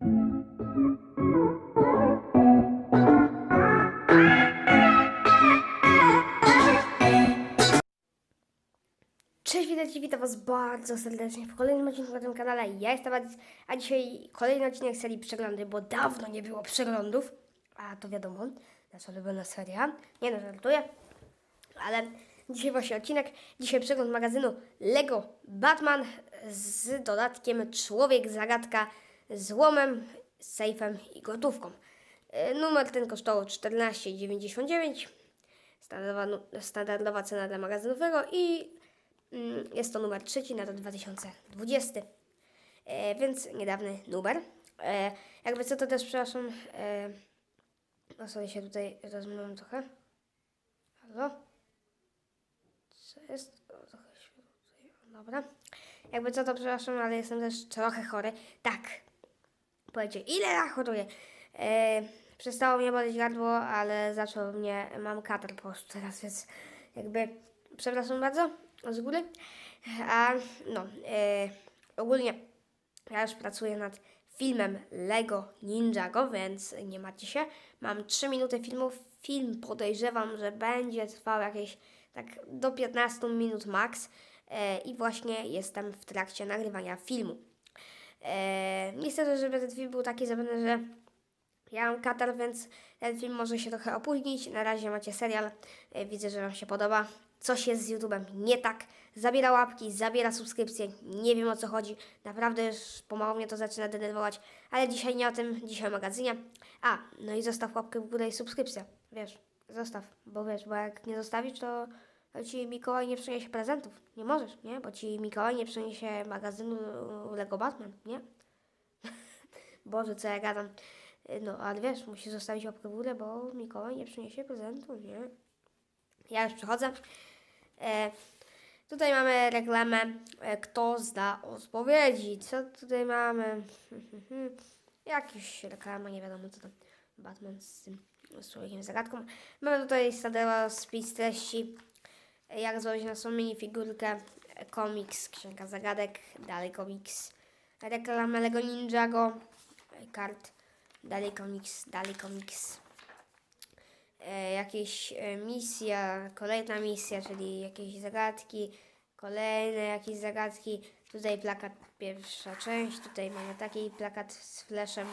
Cześć, witajcie, witam was bardzo serdecznie w kolejnym odcinku na tym kanale. Ja jestem Adis, a dzisiaj kolejny odcinek serii Przeglądy, bo dawno nie było przeglądów. A to wiadomo, nasza ulubiona seria. Nie no, żartuję. Ale dzisiaj właśnie odcinek. Dzisiaj przegląd magazynu Lego Batman z dodatkiem Człowiek Zagadka z łomem, sejfem i gotówką. E, Numer ten kosztował 14,99. Standardowa, standardowa cena dla magazynowego i mm, jest to numer trzeci na rok 2020. E, więc niedawny numer. E, jakby co to też, przepraszam, e, o sobie się tutaj rozmyłam trochę. Halo? Co jest? O, trochę. O, Dobra. Jakby co to, przepraszam, ale jestem też trochę chory. Tak. Powiecie, ile ja choruję? E, przestało mnie boleć gardło, ale zaczął mnie, mam katar po prostu teraz, więc jakby przepraszam bardzo z góry. A no, e, ogólnie ja już pracuję nad filmem Lego Ninjago, więc nie macie się. Mam 3 minuty filmu. Film podejrzewam, że będzie trwał jakieś tak do 15 minut max. E, I właśnie jestem w trakcie nagrywania filmu. E, niestety, żeby ten film był taki że ja mam katar, więc ten film może się trochę opóźnić. Na razie macie serial. E, Widzę, że Wam się podoba. Coś jest z YouTube'em nie tak. Zabiera łapki, zabiera subskrypcje. Nie wiem o co chodzi. Naprawdę już pomału mnie to zaczyna denerwować. Ale dzisiaj nie o tym, dzisiaj o magazynie. A, no i zostaw łapkę w górę i subskrypcję. Wiesz, zostaw. Bo wiesz, bo jak nie zostawisz, to to ci Mikołaj nie przyniesie prezentów. Nie możesz, nie? Bo ci Mikołaj nie przyniesie magazynu Lego Batman, nie? Boże, co ja gadam. No, ale wiesz, musisz zostawić łapkę w górę, bo Mikołaj nie przyniesie prezentu, nie? Ja już przechodzę. E, tutaj mamy reklamę, e, kto zda odpowiedzi. Co tutaj mamy? Jakiś reklama, nie wiadomo co to. Batman z tym z człowiekiem zagadką. Mamy tutaj standardowy spis treści. Jak złożyć na swoją minifigurkę. Komiks, księga zagadek, dalej komiks. Reklamę Lego Ninjago. Kart. Dalej komiks, dalej komiks. E, jakieś e, misja, kolejna misja, czyli jakieś zagadki, kolejne jakieś zagadki. Tutaj plakat pierwsza część, tutaj mamy taki plakat z flashem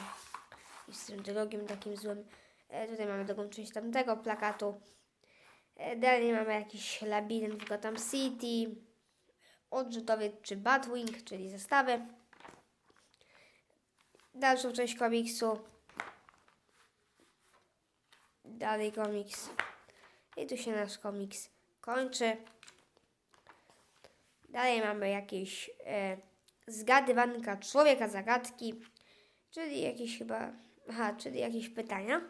i z tym drugim takim złym. E, tutaj mamy drugą część tamtego plakatu. Dalej mamy jakiś labirynt w Gotham City, odrzutowiec czy Batwing, czyli zestawy. Dalszą część komiksu. Dalej komiks. I tu się nasz komiks kończy. Dalej mamy jakieś e, zgadywanka człowieka zagadki, czyli jakieś chyba, aha, czyli jakieś pytania.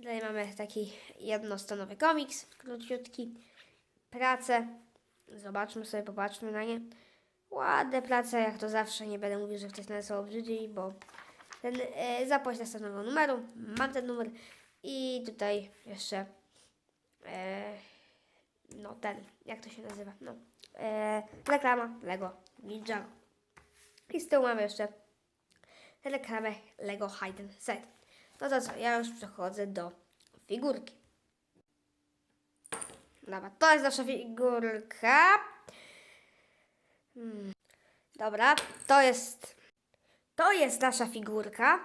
Dalej mamy taki jednostanowy komiks, króciutki. Prace. Zobaczmy sobie, popatrzmy na nie. Ładne prace, jak to zawsze. Nie będę mówił, że wcześniej są obrzydli, bo ten e, zapłać następnego numeru. Mam ten numer. I tutaj jeszcze e, no ten, jak to się nazywa? No, e, reklama Lego Ninjago. I z tyłu mamy jeszcze reklamę Lego Hide and Set. No to co, ja już przechodzę do figurki. Dobra, to jest nasza figurka. Hmm. Dobra, to jest to jest nasza figurka.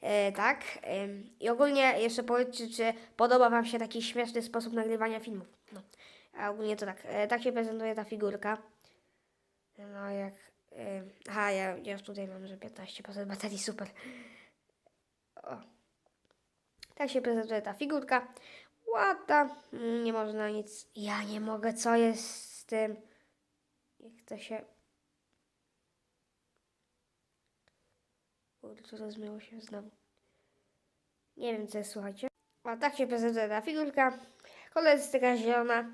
E, tak. em, I ogólnie jeszcze powiedzcie, czy podoba Wam się taki śmieszny sposób nagrywania filmów. No. A ogólnie to tak. E, tak się prezentuje ta figurka. No jak. E, aha, ja, ja już tutaj mam, że 15% baterii, super. Tak się prezentuje ta figurka. Ładna. Mm, Nie można nic. Ja nie mogę, co jest z tym. Jak to się. Kurczę, rozmyło się znowu. Nie wiem, co jest, słuchajcie. A tak się prezentuje ta figurka. Kolorystyka zielona.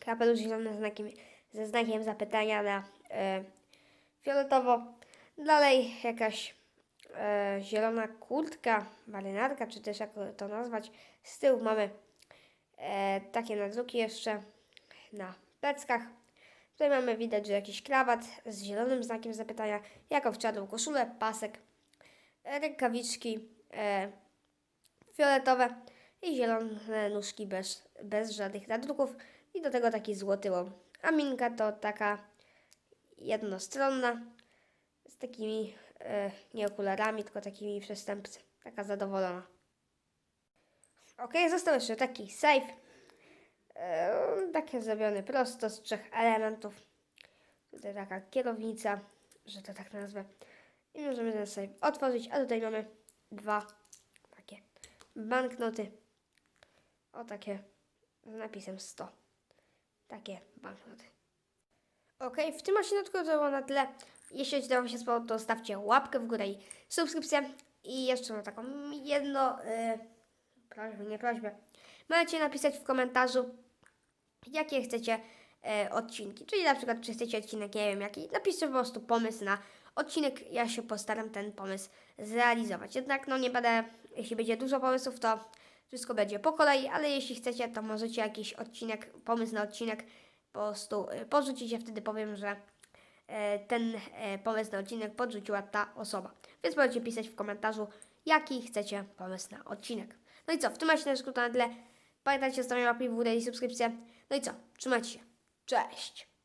Kapelusz zielony znakiem, ze znakiem zapytania na e, fioletowo. Dalej jakaś e, zielona kurtka, marynarka, czy też jak to nazwać. Z tyłu mamy e, takie nadruki jeszcze na pleckach. Tutaj mamy widać, że jakiś krawat z zielonym znakiem zapytania, jakąś czarną koszulę, pasek, e, rękawiczki e, fioletowe i zielone nóżki bez, bez żadnych nadruków i do tego taki złoty łom. A minka to taka jednostronna z takimi e, nie okularami, tylko takimi przestępcy. Taka zadowolona. Ok, został jeszcze taki safe. E, takie zrobiony prosto z trzech elementów. Tutaj taka kierownica, że to tak nazwę. I możemy ten safe otworzyć, a tutaj mamy dwa takie banknoty. O takie z napisem 100. Takie banknoty. Ok, w tym odcinku to było na tyle. Jeśli odcinek Wam się spodobał, to stawcie łapkę w górę i subskrypcję. I jeszcze mam taką jedno yy, prośbę, nie prośbę. Możecie napisać w komentarzu, jakie chcecie e, odcinki. Czyli na przykład, czy chcecie odcinek, nie wiem jaki. Napiszcie po prostu pomysł na odcinek. Ja się postaram ten pomysł zrealizować. Jednak no nie będę, jeśli będzie dużo pomysłów, to wszystko będzie po kolei, ale jeśli chcecie, to możecie jakiś odcinek, pomysł na odcinek po prostu e, porzucić. Ja wtedy powiem, że ten e, pomysł na odcinek podrzuciła ta osoba. Więc możecie pisać w komentarzu, jaki chcecie pomysł na odcinek. No i co, w tym odcinku to na tyle. Pamiętajcie, zostawiam łapki w górę i subskrypcję. No i co, trzymajcie się. Cześć!